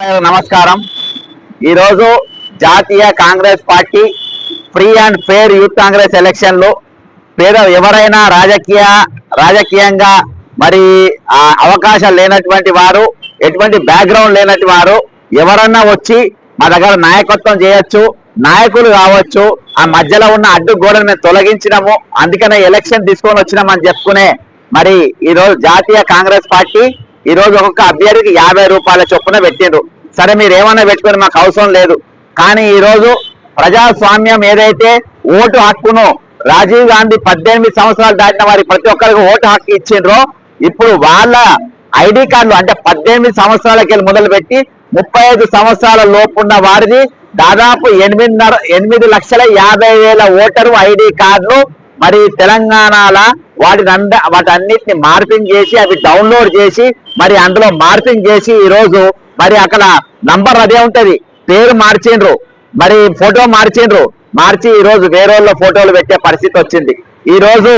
నమస్కారం. ఈరోజు జాతీయ Congress party free and fair youth Congress ఎలక్షన్లు పేద ఎవరైనా రాజకీయ రాజకీయంగా మరి అవకాశం లేనటువంటి వారు ఎటువంటి బ్యాక్గ్రౌండ్ లేనటువంటి వారు ఎవరన్నా వచ్చి మా దగ్గర నాయకత్వం చేయొచ్చు నాయకులు కావచ్చు ఆ మధ్యలో ఉన్న అడ్డు గోడను మేము తొలగించినాము అందుకనే ఎలక్షన్ తీసుకొని వచ్చినామని చెప్పుకునే మరి ఈ రోజు జాతీయ కాంగ్రెస్ పార్టీ ఈ రోజు ఒక్కొక్క అభ్యర్థికి యాభై రూపాయల చొప్పున పెట్టిండ్రు. సరే మీరు ఏమన్నా పెట్టుకుని మాకు అవసరం లేదు. కానీ ఈ రోజు ప్రజాస్వామ్యం ఏదైతే ఓటు హక్కును రాజీవ్ గాంధీ పద్దెనిమిది సంవత్సరాలు దాటిన వారి ప్రతి ఒక్కరికి ఓటు హక్కు ఇచ్చిండ్రో ఇప్పుడు వాళ్ళ ఐడి కార్డులు అంటే పద్దెనిమిది సంవత్సరాలకి వెళ్ళి మొదలుపెట్టి ముప్పై ఐదు సంవత్సరాల లోపు ఉన్న వారిది దాదాపు ఎనిమిదిన్నర ఎనిమిది లక్షల యాభై వేల ఓటరు ఐడి కార్డులు మరి తెలంగాణల వాటిని అంద వాటన్నిటిని మార్పింగ్ చేసి అవి డౌన్లోడ్ చేసి మరి అందులో మార్పింగ్ చేసి ఈ రోజు మరి అక్కడ నంబర్ అదే ఉంటది. పేరు మార్చిండ్రు. మరి ఫోటో మార్చిండ్రు. మార్చి ఈరోజు వేరే వాళ్ళ ఫోటోలు పెట్టే పరిస్థితి వచ్చింది. ఈ రోజు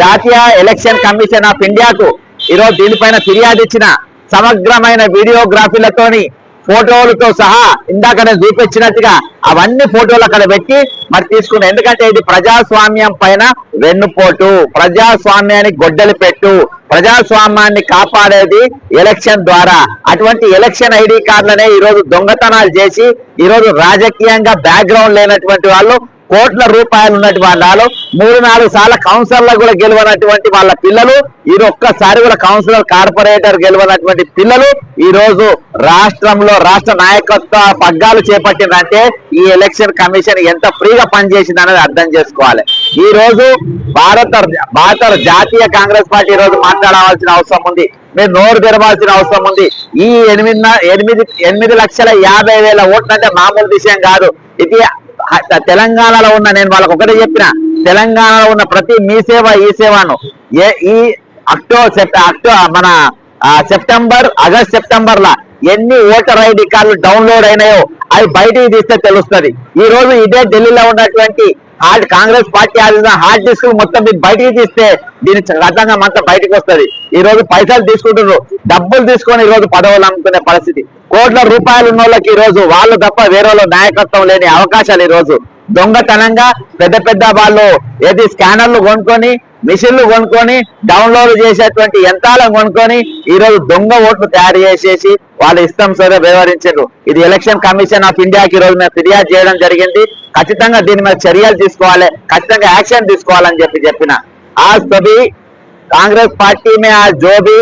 జాతీయ ఎలక్షన్ కమిషన్ ఆఫ్ ఇండియాకు ఈ రోజు దీనిపైన ఫిర్యాదు ఇచ్చిన సమగ్రమైన వీడియోగ్రఫీలతోని ఫోటోలతో సహా ఇందాక నేను చూపించినట్టుగా అవన్నీ ఫోటోలు అక్కడ పెట్టి మరి తీసుకున్నాను ఎందుకంటే ఇది ప్రజాస్వామ్యం పైన వెన్నుపోటు. ప్రజాస్వామ్యానికి గొడ్డలి పెట్టు. ప్రజాస్వామ్యాన్ని కాపాడేది ఎలక్షన్ ద్వారా. అటువంటి ఎలక్షన్ ఐడి కార్డులనే ఈరోజు దొంగతనాలు చేసి ఈ రోజు రాజకీయంగా బ్యాక్గ్రౌండ్ లేనటువంటి వాళ్ళు కోట్ల రూపాయలు ఉన్నటువంటి వాళ్ళు మూడు నాలుగు సార్ల కౌన్సిలర్ కూడా గెలవనటువంటి వాళ్ళ పిల్లలు ఈ ఒక్కసారి కూడా కౌన్సిలర్ కార్పొరేటర్ గెలవనటువంటి పిల్లలు. ఈ రోజు రాష్ట్రంలో రాష్ట్ర నాయకత్వ పగ్గాలు చేపట్టిందంటే ఈ ఎలక్షన్ కమిషన్ ఎంత ఫ్రీగా పనిచేసింది అనేది అర్థం చేసుకోవాలి. ఈ రోజు భారత భారత జాతీయ కాంగ్రెస్ పార్టీ ఈ రోజు మాట్లాడవలసిన అవసరం ఉంది. మీరు నోరు తెరవాల్సిన అవసరం ఉంది. ఈ ఎనిమిది ఎనిమిది ఎనిమిది లక్షల యాభై వేల ఓట్లు అంటే మామూలు విషయం కాదు. ఇది తెలంగాణలో ఉన్న నేను వాళ్ళకి ఒకటే చెప్పిన తెలంగాణలో ఉన్న ప్రతి మీ సేవ ఈ సేవను ఏ ఈ అక్టో సెప్ట అక్టో మన ఆ, సెప్టెంబర్ ఆగస్ట్ సెప్టెంబర్ లా ఎన్ని ఓటర్ ఐడి కార్డులు డౌన్లోడ్ అయినాయో అవి బయటికి తీస్తే తెలుస్తుంది. ఈ రోజు ఇదే ఢిల్లీలో ఉన్నటువంటి హార్డ్ కాంగ్రెస్ పార్టీ ఆడిన హార్డ్ డిస్క్ మొత్తం మీరు బయటికి తీస్తే దీని రకంగా మొత్తం బయటకు వస్తుంది. ఈ రోజు పైసలు తీసుకుంటున్నారు. డబ్బులు తీసుకొని ఈ రోజు పదవులు అమ్ముకునే పరిస్థితి. కోట్ల రూపాయలు ఉన్న వాళ్ళకి ఈ రోజు వాళ్ళు తప్ప వేరే నాయకత్వం లేని అవకాశాలు ఈ రోజు. దొంగతనంగా పెద్ద పెద్ద వాళ్ళు ఏది స్కానర్లు కొనుక్కొని మిషన్లు కొనుక్కొని డౌన్లోడ్ చేసేటువంటి యంత్రాలను కొనుక్కొని ఈ రోజు దొంగ ఓట్లు తయారు చేసేసి వాళ్ళ ఇష్టం సరే వ్యవహరించారు ఇది ఎలక్షన్ కమిషన్ ఆఫ్ ఇండియాకి ఈ రోజు మేము ఫిర్యాదు చేయడం జరిగింది ఖచ్చితంగా దీని మీద చర్యలు తీసుకోవాలి ఖచ్చితంగా యాక్షన్ తీసుకోవాలని చెప్పి చెప్పిన ఆ సభి कांग्रेस पार्टी में आज जो भी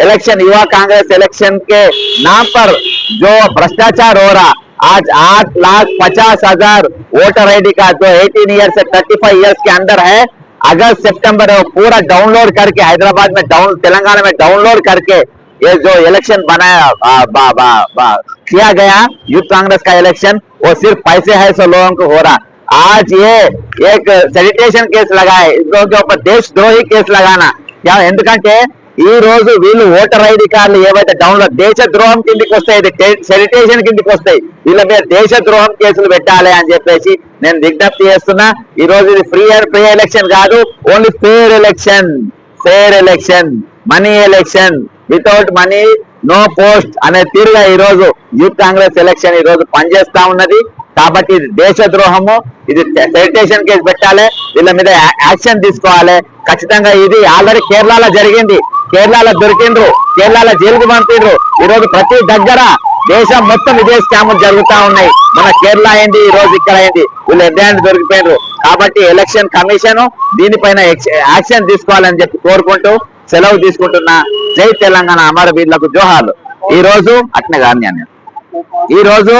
इलेक्शन युवा कांग्रेस इलेक्शन के नाम पर जो भ्रष्टाचार हो रहा आज आठ लाख पचास हजार वोटर आईडी का जो 18 ईयर से 35 इयर्स के अंदर है अगस्त सितंबर में वो पूरा डाउनलोड करके हैदराबाद में डाउन तेलंगाना में डाउनलोड करके ये जो इलेक्शन बनाया आ, बा, बा, बा, किया गया यूथ कांग्रेस का इलेक्शन वो सिर्फ पैसे है सो लोगों को हो रहा आज ये एक सैनिटेशन केस लगाए इन लोगों के ऊपर देशद्रोही केस लगाना యా ఎందుకంటే ఈ రోజు వీళ్ళు ఓటర్ ఐడి కార్డులు ఏవైతే డౌన్లోడ్ దేశ ద్రోహం కిందికి వస్తాయి ఇది కిందికి వస్తాయి. వీళ్ళ మీద దేశ ద్రోహం కేసులు పెట్టాలి అని చెప్పేసి నేను విజ్ఞప్తి చేస్తున్నా. ఈ రోజు ఇది ఫ్రీ అండ్ ఫ్రీ ఎలక్షన్ కాదు only fair election fair election money election without money no post అనే తీరుగా ఈ రోజు యూత్ కాంగ్రెస్ ఎలక్షన్ ఈ రోజు పనిచేస్తా ఉన్నది. కాబట్టి ఇది దేశ ద్రోహము ఇది సెడిటేషన్ కేసు పెట్టాలి. వీళ్ళ మీద యాక్షన్ తీసుకోవాలి. ఖచ్చితంగా ఇది ఆల్రెడీ కేరళలో జరిగింది. కేరళలో దొరికిండ్రు. కేరళలో జైలుకు పంపిండ్రు. ఈ రోజు ప్రతి దగ్గర దేశం మొత్తం ఇదే స్కాములు జరుగుతా ఉన్నాయి. మన కేరళ అయింది ఈ రోజు ఇక్కడ అయింది. వీళ్ళు ఎడ్డాన్ని దొరికిపోయినరు కాబట్టి ఎలక్షన్ కమిషన్ దీనిపైన యాక్షన్ తీసుకోవాలని చెప్పి కోరుకుంటూ సెలవు తీసుకుంటున్నా జై తెలంగాణ అమరవీరులకు జోహార్లు. ఈ రోజు అట్నే కానీ ఈ రోజు